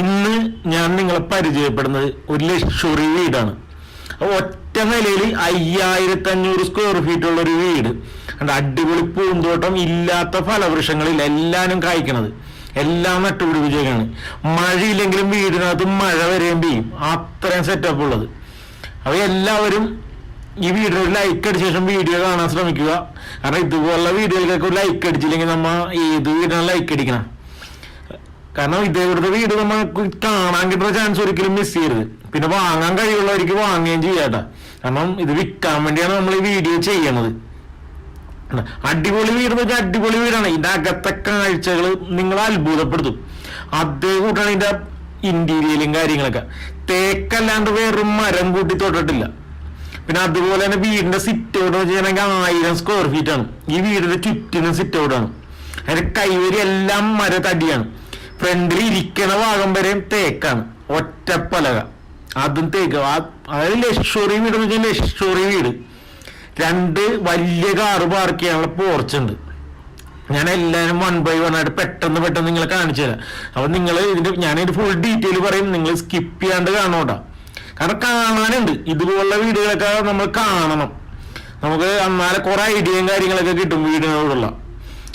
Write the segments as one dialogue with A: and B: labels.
A: ഇന്ന് ഞാൻ നിങ്ങളെ പരിചയപ്പെടുന്നത് ഒരു ലക്ഷറി വീടാണ്. ഒറ്റ നിലയിൽ അയ്യായിരത്തി അഞ്ഞൂറ് സ്ക്വയർ ഫീറ്റ് ഉള്ള ഒരു വീട്. കണ്ടോ അടിപൊളി പൂന്തോട്ടം ഇല്ലാത്ത ഫലവൃക്ഷങ്ങളിൽ എല്ലാവരും കായ്ക്കണത്. എല്ലാം നട്ടുപിടിപ്പിച്ചേക്കാണ് മഴയില്ലെങ്കിലും വീടിനകത്ത് മഴ വരെയും ചെയ്യും അത്രയും സെറ്റപ്പ് ഉള്ളത്. അപ്പൊ എല്ലാവരും ഈ വീഡിയോ ഒരു ലൈക്ക് അടിച്ച ശേഷം വീഡിയോ കാണാൻ ശ്രമിക്കുക. കാരണം ഇതുപോലുള്ള വീഡിയോകൾക്കൊക്കെ ഒരു ലൈക്ക് അടിച്ചില്ലെങ്കിൽ നമ്മ ഏത് വീടിനാണ് ലൈക്ക് അടിക്കണം. കാരണം ഇതേവിടുത്തെ വീട് നമുക്ക് കാണാൻ കിട്ടുന്ന ചാൻസ് ഒരിക്കലും മിസ് ചെയ്യരുത്. പിന്നെ വാങ്ങാൻ കഴിവുള്ളവർക്ക് വാങ്ങുകയും ചെയ്യാട്ടാ കാരണം ഇത് വിൽക്കാൻ വേണ്ടിയാണ് നമ്മൾ ഈ വീഡിയോ ചെയ്യണത്. അടിപൊളി വീട് എന്ന് വെച്ചാൽ അടിപൊളി വീടാണ്. ഇതിന്റെ അകത്തെ കാഴ്ചകൾ നിങ്ങളെ അത്ഭുതപ്പെടുത്തും. അതേ കൂട്ടാണ് ഇതിന്റെ ഇന്റീരിയലും കാര്യങ്ങളൊക്കെ. തേക്കല്ലാണ്ട് വെറും മരം കൂട്ടി തൊട്ടിട്ടില്ല. പിന്നെ അതുപോലെ തന്നെ വീടിന്റെ സിറ്റ് ഔട്ട് വെച്ചിട്ടുണ്ടെങ്കിൽ ആയിരം സ്ക്വയർ ഫീറ്റ് ആണ്. ഈ വീടിന്റെ ചുറ്റിനും സിറ്റ് ഔട്ട് ആണ്. അതിന്റെ കൈവരി എല്ലാം മരത്തടിയാണ്. ഫ്രണ്ടിൽ ഇരിക്കണ ഭാഗം വരെയും തേക്കാണ്. ഒറ്റപ്പലക അതും തേക്ക് അതായത് ലക്ഷറി വീട് എന്ന് വെച്ചാൽ ലക്ഷറി വീട്. രണ്ട് വലിയ കാറ് പാർക്ക് ചെയ്യാനുള്ള പോർച്ച് ഉണ്ട്. ഞാൻ എല്ലാവരും വൺ ബൈ വൺ ആയിട്ട് പെട്ടെന്ന് പെട്ടെന്ന് നിങ്ങളെ കാണിച്ചു തരാം. അപ്പൊ നിങ്ങൾ ഇതിന്റെ ഞാനിത് ഫുൾ ഡീറ്റെയിൽ പറയും. നിങ്ങൾ സ്കിപ്പ് ചെയ്യാണ്ട് കാണോട്ടാ കാരണം കാണാനുണ്ട്. ഇതുപോലുള്ള വീടുകളൊക്കെ നമ്മൾ കാണണം. നമുക്ക് എന്നാലെ കുറെ ഐഡിയയും കാര്യങ്ങളൊക്കെ കിട്ടും വീടിനോടുള്ള.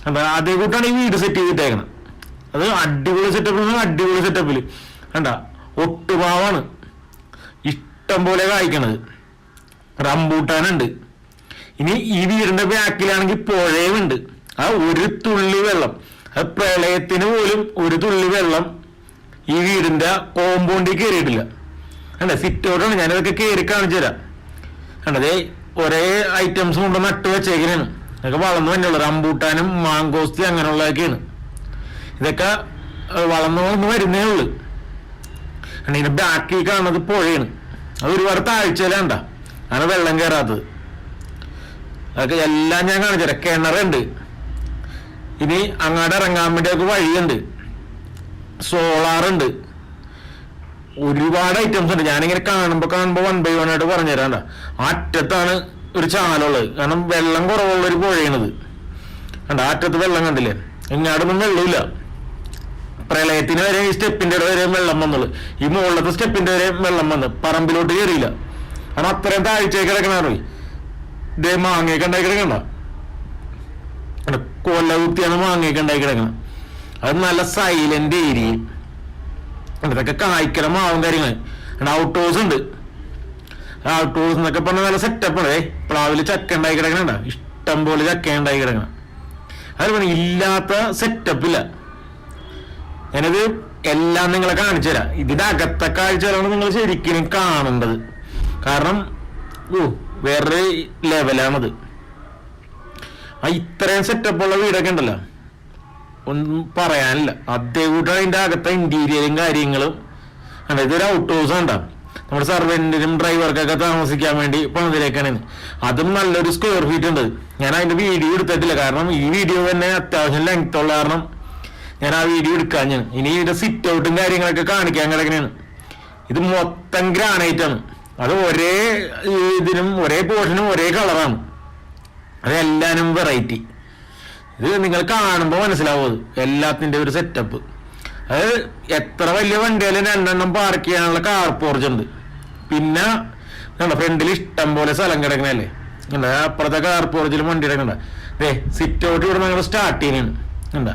A: അപ്പൊ അതേ കൂട്ടാണ് ഈ വീട് സെറ്റ് ചെയ്തിട്ടേക്കണം. അത് അടിപൊളി സെറ്റപ്പിൽ അടിപൊളി സെറ്റപ്പിൽ കണ്ട? ഒട്ടുപാവാണ്. ഇഷ്ടം പോലെ കായ്ക്കണത്. റംബൂട്ടാനുണ്ട്. ഇനി ഈ വീടിന്റെ ബാക്കിലാണെങ്കിൽ പുഴയുമുണ്ട്. ആ ഒരു തുള്ളി വെള്ളം. അത് പ്രളയത്തിന് പോലും ഒരു തുള്ളി വെള്ളം ഈ വീടിന്റെ കോമ്പൗണ്ടിൽ കയറിയിട്ടില്ല അല്ല സിറ്റ് ഔട്ടാണ് ഞാനിതൊക്കെ കയറി കാണിച്ചു തരാം. കണ്ടതേ ഒരേ ഐറ്റംസ് കൊണ്ട് നട്ട് വെച്ചേക്കണേണ്. അതൊക്കെ വളർന്നു തന്നെയുള്ളു റംബൂട്ടാനും മാങ്കോസ്തി അങ്ങനെയുള്ളതൊക്കെയാണ്. ഇതൊക്കെ വളർന്നു വളർന്നു വരുന്നേ ഉള്ളു. കാരണം ഇതിന്റെ ബാക്കിൽ കാണുന്നത് പുഴയാണ്. അത് ഒരുപാട് താഴ്ചയിലാണ്ട അങ്ങനെ വെള്ളം കയറാത്തത് അതൊക്കെ എല്ലാം ഞാൻ കാണിച്ചു തരാം. കിണറുണ്ട്. ഇനി അങ്ങോട്ട് ഇറങ്ങാൻ വേണ്ടിയൊക്കെ വഴിയുണ്ട്. സോളാറുണ്ട്. ഒരുപാട് ഐറ്റംസ് ഉണ്ട്. ഞാനിങ്ങനെ കാണുമ്പോ കാണുമ്പോ വൺ ബൈ വൺ ആയിട്ട് പറഞ്ഞുതരാണ്ട അറ്റത്താണ് ഒരു ചാലുള്ളത്. കാരണം വെള്ളം കുറവുള്ള ഒരു പുഴയാണിത്. കണ്ട? അറ്റത്ത് വെള്ളം കണ്ടില്ലേ? ഇങ്ങാടൊന്നും വെള്ളമില്ല. പ്രളയത്തിന് വരെ ഈ സ്റ്റെപ്പിന്റെ വരെ വെള്ളം വന്നുള്ളു ഈ മുകളിലത്തെ സ്റ്റെപ്പിന്റെ വരെ വെള്ളം വന്ന് പറമ്പിലോട്ട് കയറിയില്ല കാരണം അത്രയും താഴ്ചയൊക്കെ കിടക്കണേ ഇതേ മാങ്ങയൊക്കെ ഉണ്ടായി കിടക്കണ്ട കൊല്ല കൊല കുത്തിയാണ് മാങ്ങയൊക്കെ ഉണ്ടായി കിടക്കണം. അത് നല്ല സൈലന്റ് ഏരിയ ഇതൊക്കെ കായ്ക്കല മാവും കാര്യങ്ങൾ ഔട്ട് ഹൗസ് ഉണ്ട്. ഔട്ട് ഹൗസ് എന്നൊക്കെ പറഞ്ഞാൽ നല്ല സെറ്റപ്പ് ഉണ്ട് പ്ലാവിൽ ചക്ക ഉണ്ടായി കിടക്കണ ഇഷ്ടം പോലെ ചക്ക ഉണ്ടായി കിടക്കണം. അത് പറഞ്ഞ ഇല്ലാത്ത സെറ്റപ്പ് ഇല്ല. ഞാനത് എല്ലാം നിങ്ങളെ കാണിച്ചു തരാം. ഇതിന്റെ അകത്തെ കാഴ്ചകളാണ് നിങ്ങൾ ശരിക്കും കാണേണ്ടത്. കാരണം ഓ വേറൊരു ലെവലാണത് ആ ഇത്രയും സെറ്റപ്പ് ഉള്ള വീടൊക്കെ ഉണ്ടല്ലോ. ഒന്നും പറയാനില്ല. അതേ കൂട്ടാണ് അതിന്റെ അകത്തെ ഇന്റീരിയറും കാര്യങ്ങളും. അതായത് ഇതൊരു ഔട്ട് ഹൗസ് ഉണ്ടാ നമ്മുടെ സർവന്റിനും ഡ്രൈവർക്കൊക്കെ താമസിക്കാൻ വേണ്ടി പണിതിലേക്കാണ് അതും നല്ലൊരു സ്ക്വയർ ഫീറ്റ് ഉണ്ട്. ഞാൻ അതിന്റെ വീഡിയോ എടുത്തിട്ടില്ല. കാരണം ഈ വീഡിയോ തന്നെ അത്യാവശ്യം ലെങ്ത് ഉള്ള കാരണം ഞാൻ ആ വീഡിയോ എടുക്കാൻ ഞാൻ. ഇനി ഇതിന്റെ സിറ്റ് ഔട്ടും കാര്യങ്ങളൊക്കെ കാണിക്കാൻ കിടക്കണേന്ന് ഇത് മൊത്തം ഗ്രാനൈറ്റ് ആണ്. അത് ഒരേ ഇതിനും ഒരേ പോർഷനും ഒരേ കളറാണ് അത് എല്ലാനും വെറൈറ്റി ഇത് നിങ്ങൾ കാണുമ്പോൾ മനസ്സിലാവും എല്ലാത്തിന്റെ ഒരു സെറ്റപ്പ് അത് എത്ര വലിയ വണ്ടിയാലും രണ്ടെണ്ണം പാർക്ക് ചെയ്യാനുള്ള കാർ പോർച്ച് ഉണ്ട്. പിന്നെ ഫ്രണ്ടിൽ ഇഷ്ടം പോലെ സ്ഥലം കിടക്കണല്ലേ അപ്പുറത്തെ കാർ പോർച്ചിൽ വണ്ടി കിടക്കണ്ട ദേ സിറ്റ് ഔട്ട് ഇവിടെ നിങ്ങൾ സ്റ്റാർട്ട് ചെയ്യുന്നുണ്ട് കണ്ട?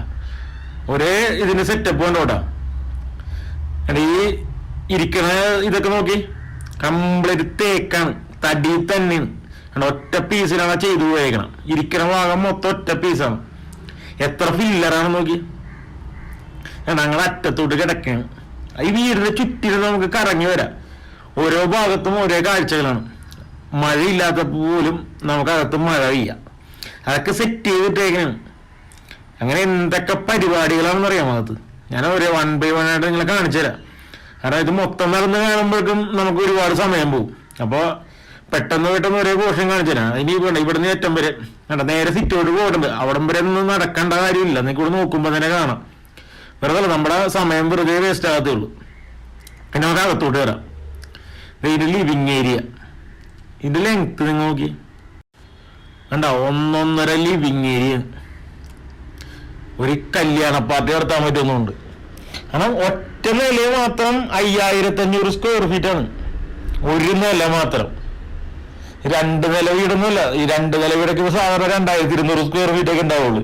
A: ഒരേ ഇതിന്റെ സെറ്റപ്പ് കണ്ടോട്ടാ ഈ ഇരിക്കണ ഇതൊക്കെ നോക്കി. കംപ്ലീറ്റ് തേക്കാണ്. തടി തന്നെയാണ്. ഒറ്റ പീസിലാണ് ചെയ്തു പോയേക്കണം ഇരിക്കണ ഭാഗം മൊത്തം ഒറ്റ പീസാണ് എത്ര ഫില്ലറാണ് നോക്കി. ഞങ്ങൾ അറ്റത്തോട്ട് കിടക്കാണ് ഈ വീടിന്റെ ചുറ്റിലും നമുക്ക് കറങ്ങി വരാം. ഓരോ ഭാഗത്തും ഓരോ കാഴ്ചകളാണ്. മഴയില്ലാത്ത പോലും നമുക്ക് അകത്ത് മഴ പെയ്യാം. അതൊക്കെ സെറ്റ് ചെയ്തിട്ടേക്കാണ്. അങ്ങനെ എന്തൊക്കെ പരിപാടികളാണെന്ന് അറിയാമോ അത്? ഞാൻ ഒരു വൺ ബൈ വൺ ആയിട്ട് നിങ്ങളെ കാണിച്ചു തരാം. കാരണം ഇത് മൊത്തം നടന്ന് കാണുമ്പോഴേക്കും നമുക്ക് ഒരുപാട് സമയം പോകും. അപ്പോൾ പെട്ടെന്ന് പെട്ടെന്ന് ഒരേ പോർഷൻ കാണിച്ചു തരാം. ഇനി ഇവിടെ ഇവിടുന്ന് ഏറ്റവും വരെ. കണ്ട നേരെ സിറ്റോട്ട് പോയിട്ടുണ്ട്. അവിടം വരെ ഒന്നും നടക്കേണ്ട കാര്യമില്ല. നിങ്ങൾക്ക് ഇവിടെ നോക്കുമ്പോൾ തന്നെ കാണാം. വെറുതെ നമ്മുടെ സമയം വെറുതെ വേസ്റ്റ് ആകത്തേ ഉള്ളൂ. പിന്നെ നമുക്ക് അകത്തോട്ട് വരാം. ഇത് ലിവിങ് ഏരിയ ഇത് ലെങ്ത് നിങ്ങൾ നോക്കി കണ്ട ഒന്നൊന്നര ലിവിങ് ഏരിയ ഒരു കല്യാണ പാർട്ടി നടത്താൻ പറ്റുന്നുണ്ട് കാരണം ഒറ്റ നില മാത്രം അയ്യായിരത്തി അഞ്ഞൂറ് സ്ക്വയർ ഫീറ്റ് ആണ്. ഒരു നില മാത്രം. രണ്ട് നില വീടൊന്നുമല്ല. ഈ രണ്ട് നില വീടൊക്കെ സാധാരണ രണ്ടായിരത്തി ഇരുന്നൂറ് സ്ക്വയർ ഫീറ്റ് ഒക്കെ ഉണ്ടാവുള്ളൂ.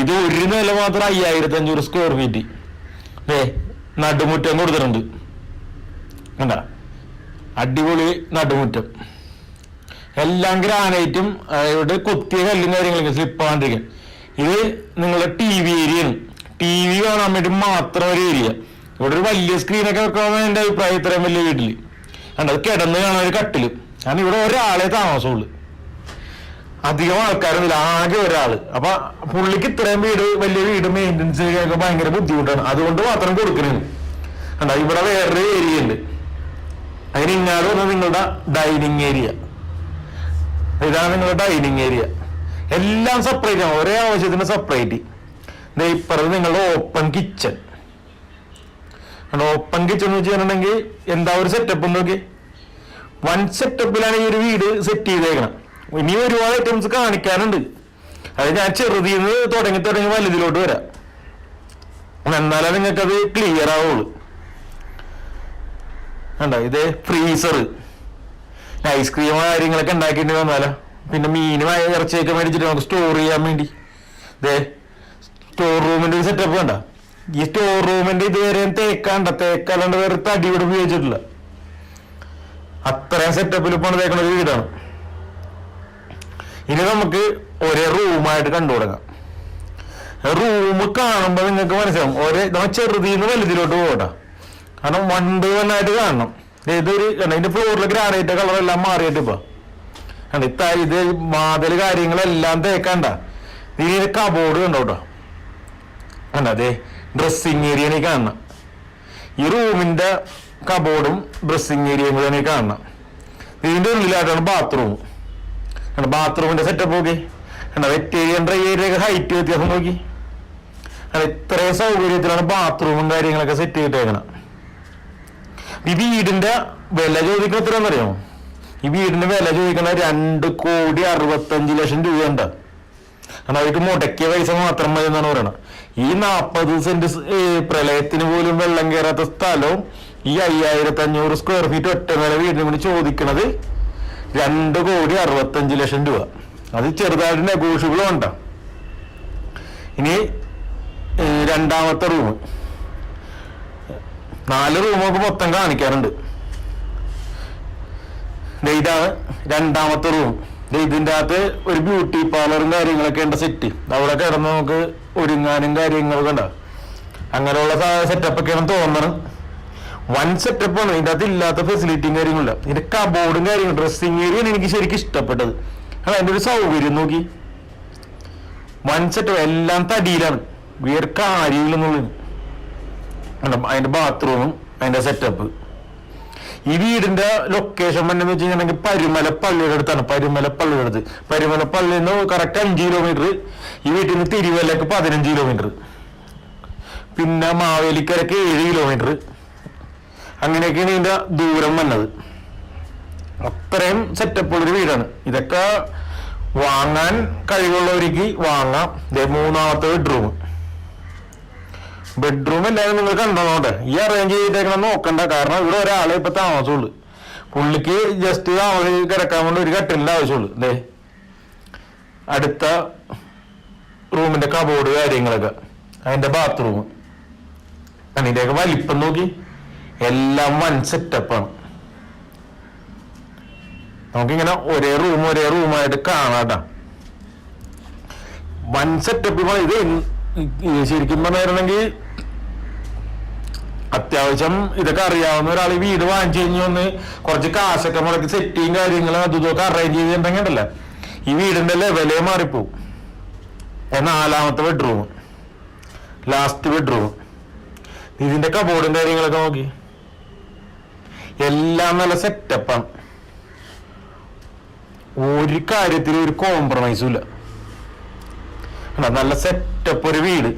A: ഇത് ഒരു നില മാത്രം അയ്യായിരത്തി അഞ്ഞൂറ് സ്ക്വയർ ഫീറ്റ് ഏ നടുമുറ്റം കൊടുത്തിട്ടുണ്ട്. കണ്ട? അടിപൊളി നടുമുറ്റം. എല്ലാം ഗ്രാനൈറ്റും അതായത് കൊത്തിയ കല്ലും കാര്യങ്ങളൊക്കെ സ്ലിപ്പ് ആകാണ്ടിരിക്കാൻ ഇത് നിങ്ങളുടെ ടി വി ഏരിയയാണ് ടി വി കാണാൻ വേണ്ടി മാത്രം ഒരു ഏരിയ ഇവിടെ ഒരു വലിയ സ്ക്രീനൊക്കെ വെക്കാമെന്ന് എന്റെ അഭിപ്രായം ഇത്രയും വലിയ വീട്ടിൽ കണ്ടത് കിടന്ന് കാണാൻ ഒരു കട്ടിൽ. കാരണം ഇവിടെ ഒരാളെ താമസമുള്ളൂ. അധികം ആൾക്കാരൊന്നുമില്ല ആകെ ഒരാൾ. അപ്പൊ പുള്ളിക്ക് ഇത്രയും വീട് വലിയ വീട് മെയിന്റെനൻസ് ചെയ്യാൻ ഭയങ്കര ബുദ്ധിമുട്ടാണ്. അതുകൊണ്ട് മാത്രം കൊടുക്കണേന്ന്. കണ്ട ഇവിടെ വേറൊരു ഏരിയ ഉണ്ട്. അതിന് ഇങ്ങാതെ നിങ്ങളുടെ ഡൈനിങ് ഏരിയ ഇതാണ് നിങ്ങളുടെ ഡൈനിങ് ഏരിയ എല്ലാം സെപ്പറേറ്റ് ആണ്. ഒരേ ആവശ്യത്തിന് സെപ്പറേറ്റ് ഇപ്പറത് നിങ്ങളുടെ ഓപ്പൺ കിച്ചൺ ഓപ്പൺ കിച്ചൺ എന്ന് വെച്ചിട്ടുണ്ടെങ്കിൽ എന്താ ഒരു സെറ്റപ്പ് നോക്കി വൺ സെറ്റപ്പിലാണ് ഈ ഒരു വീട് സെറ്റ് ചെയ്തേക്കണം. ഇനി ഒരുപാട് ഐറ്റംസ് കാണിക്കാനുണ്ട്. അത് ഞാൻ ചെറുതിൽ നിന്ന് തുടങ്ങി തുടങ്ങി വലുതിലോട്ട് വരാം. എന്നാലേ നിങ്ങൾക്കത് ക്ലിയർ ആവുള്ളൂ. കണ്ടോ? ഇത് ഫ്രീസർ ഐസ്ക്രീം കാര്യങ്ങളൊക്കെ ഉണ്ടാക്കിയിട്ട് വന്നാലോ? പിന്നെ മീനുമായ ഇറച്ചിയൊക്കെ മേടിച്ചിട്ട് നമുക്ക് സ്റ്റോർ ചെയ്യാൻ വേണ്ടി. ദേ സ്റ്റോർ റൂമിന്റെ ഒരു സെറ്റപ്പ് വേണ്ട ഈ സ്റ്റോർ റൂമിന്റെ ഇതുവരെ തേക്കാണ്ട തേക്കാലാണ്ട് വേറെ തടി ഇവിടെ ഉപയോഗിച്ചിട്ടില്ല. അത്രയും സെറ്റപ്പിൽ പണിതേക്കണ ഒരു വീടാണ്. ഇനി നമുക്ക് ഒരേ റൂമായിട്ട് കണ്ടു തുടങ്ങാം. റൂം കാണുമ്പോൾ നിങ്ങൾക്ക് മനസ്സിലാവും ഒരേ നമ്മൾ നിന്ന് വലുതിലോട്ട് പോകട്ടെ കാരണം വണ്ട് വണ്ണായിട്ട് കാണണം. ദേ ഇതൊരു കണ്ടോ, ഇതിന്റെ ഫ്ലോറിൽ ഗ്രാനൈറ്റ് കളർ എല്ലാം മാറിയിട്ട് ഇപ്പൊ. കണ്ടോ, ഇത് വാതിൽ കാര്യങ്ങളെല്ലാം തേക്കണ്ട. നീ കബോർഡ് കണ്ടോ അതെ ഡ്രസ്സിങ് ഏരിയ നീ കാണണം. ഈ റൂമിന്റെ കബോർഡും ഡ്രസ്സിങ് ഏരിയയും കൂടെ നീ കാണണം. ഇതിന്റെ ഉള്ളിലായിട്ടാണ് ബാത്റൂം കണ്ട? ബാത്റൂമിന്റെ സെറ്റപ്പ് നോക്കി. കണ്ട? Wet area dry area height വ്യത്യാസം നോക്കി. കണ്ട? ഇത്രയും സൗകര്യത്തിലാണ് ബാത്റൂമും കാര്യങ്ങളൊക്കെ സെറ്റ് ചെയ്തിട്ടേക്കണം. ഈ വീടിന്റെ വില ചോദിക്കുന്ന എത്രയാണെന്നറിയാമോ? ഈ വീടിന് വില ചോദിക്കുന്ന രണ്ട് കോടി അറുപത്തഞ്ച് ലക്ഷം രൂപ ഉണ്ട് കാരണം അവർക്ക് മുടക്കിയ പൈസ മാത്രം മതി എന്നാണ് പറയണത്. ഈ നാൽപ്പത് സെന്റ് പ്രളയത്തിന് പോലും വെള്ളം കയറാത്ത സ്ഥലവും ഈ അയ്യായിരത്തി അഞ്ഞൂറ് സ്ക്വയർ ഫീറ്റ് ഒറ്റ നില വീടിന് വേണ്ടി ചോദിക്കണത് രണ്ട് കോടി അറുപത്തഞ്ച് ലക്ഷം രൂപ. അത് ചെറുതായിട്ട് നെഗോഷ്യബിളും ഉണ്ട ഇനി രണ്ടാമത്തെ റൂം നാല് റൂമൊക്കെ മൊത്തം കാണിക്കാറുണ്ട്. ഇതാണ് രണ്ടാമത്തെ റൂം ഇതിന്റെ അകത്ത് ഒരു ബ്യൂട്ടി പാർലറും കാര്യങ്ങളൊക്കെ ഉണ്ട് സെറ്റ് അവിടെ കിടന്ന് നമുക്ക് ഒരുങ്ങാനും കാര്യങ്ങളൊക്കെ ഉണ്ടാവും അങ്ങനെയുള്ള സെറ്റപ്പ് ഒക്കെയാണ് തോന്നണം. വൺ സെറ്റപ്പ് ആണ്. ഇതിന്റെ അകത്ത് ഇല്ലാത്ത ഫെസിലിറ്റിയും കാര്യങ്ങളില്ല ഇതിന്റെ കബോർഡും കാര്യങ്ങളും ഡ്രസ്സിങ് ഏരിയയാണ് എനിക്ക് ശരിക്കും ഇഷ്ടപ്പെട്ടത്. അത് അതിന്റെ ഒരു സൗകര്യം നോക്കി. വൺ സെറ്റപ്പ് എല്ലാം തടിയിലാണ്. വേറെ കാര്യമില്ലെന്നുള്ളത് അതിന്റെ ബാത്റൂമും അതിന്റെ സെറ്റപ്പ് ഈ വീടിന്റെ ലൊക്കേഷൻ എന്ന് വെച്ച് കഴിഞ്ഞിട്ടുണ്ടെങ്കിൽ പരുമല പള്ളിയുടെ അടുത്താണ് പരുമല പള്ളിയുടെ അടുത്ത്. പരുമല പള്ളിയിൽ നിന്ന് കറക്റ്റ് അഞ്ച് കിലോമീറ്റർ ഈ വീട്ടിൽ നിന്ന് തിരുവല്ലക്ക് പതിനഞ്ച് കിലോമീറ്റർ പിന്നെ മാവേലിക്കരക്ക് ഏഴ് കിലോമീറ്റർ അങ്ങനെയൊക്കെയാണ് ഇതിന്റെ ദൂരം വന്നത്. അത്രയും സെറ്റപ്പ് ഉള്ളൊരു വീടാണ്. ഇതൊക്കെ വാങ്ങാൻ കഴിവുള്ളവർക്ക് വാങ്ങാം. മൂന്നാമത്തെ ബെഡ്റൂം ബെഡ്റൂം എല്ലാവരും നിങ്ങൾ കണ്ടോട്ടെ ഈ അറേഞ്ച് ചെയ്തേക്കണം നോക്കണ്ട. കാരണം ഇവിടെ ഒരാളെ ഇപ്പൊ താമസമുള്ളൂ പുള്ളിക്ക് ജസ്റ്റ് താമസം കിടക്കാൻ വേണ്ടി ഒരു കട്ടിലിന്റെ ആവശ്യമുള്ളൂ. അല്ലേ അടുത്ത റൂമിന്റെ കബോർഡ് കാര്യങ്ങളൊക്കെ. അതിന്റെ ബാത്റൂം അതിന്റെയൊക്കെ വലിപ്പം നോക്കി. എല്ലാം വൺ സെറ്റപ്പാണ് നമുക്കിങ്ങനെ ഒരേ റൂം ഒരേ റൂമായിട്ട് കാണാട്ടാ. വൺ സെറ്റപ്പ് ഇത് ശരിക്കും പറഞ്ഞിരുന്നെങ്കിൽ അത്യാവശ്യം ഇതൊക്കെ അറിയാവുന്ന ഒരാൾ വീട് വാങ്ങിച്ചു കഴിഞ്ഞു വന്ന് കുറച്ച് കാശൊക്കെ മുടക്കി സെറ്റിയും കാര്യങ്ങളും അതും ഇതൊക്കെ അറേഞ്ച് ചെയ്തിട്ടുണ്ടെങ്കിൽ ഉണ്ടല്ലോ ഈ വീടിന്റെ ലെവലേ മാറിപ്പോവും. നാലാമത്തെ ബെഡ്റൂം ലാസ്റ്റ് ബെഡ്റൂം ഇതിന്റെ കബോർഡും കാര്യങ്ങളൊക്കെ നോക്കി. എല്ലാം നല്ല സെറ്റപ്പാണ് ഒരു കാര്യത്തിൽ ഒരു കോംപ്രമൈസും ഇല്ല. നല്ല സെറ്റപ്പ് ഒരു വീട്.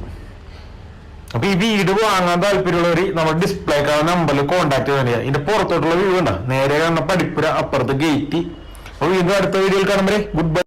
A: അപ്പൊ ഈ വീട് വാങ്ങാൻ താല്പര്യമുള്ളവർ നമ്മുടെ ഡിസ്പ്ലേ കാണുന്ന നമ്പറിൽ കോൺടാക്ട് ചെയ്യുക ഇതിന്റെ പുറത്തോട്ടുള്ള വ്യൂ ഉണ്ടോ നേരെ കാണുന്ന പഠിപ്പുര അപ്പുറത്ത് ഗേറ്റ് അപ്പൊ വീണ്ടും അടുത്ത വീഡിയോയിൽ കാണുമ്പോൾ ഗുഡ് ബൈ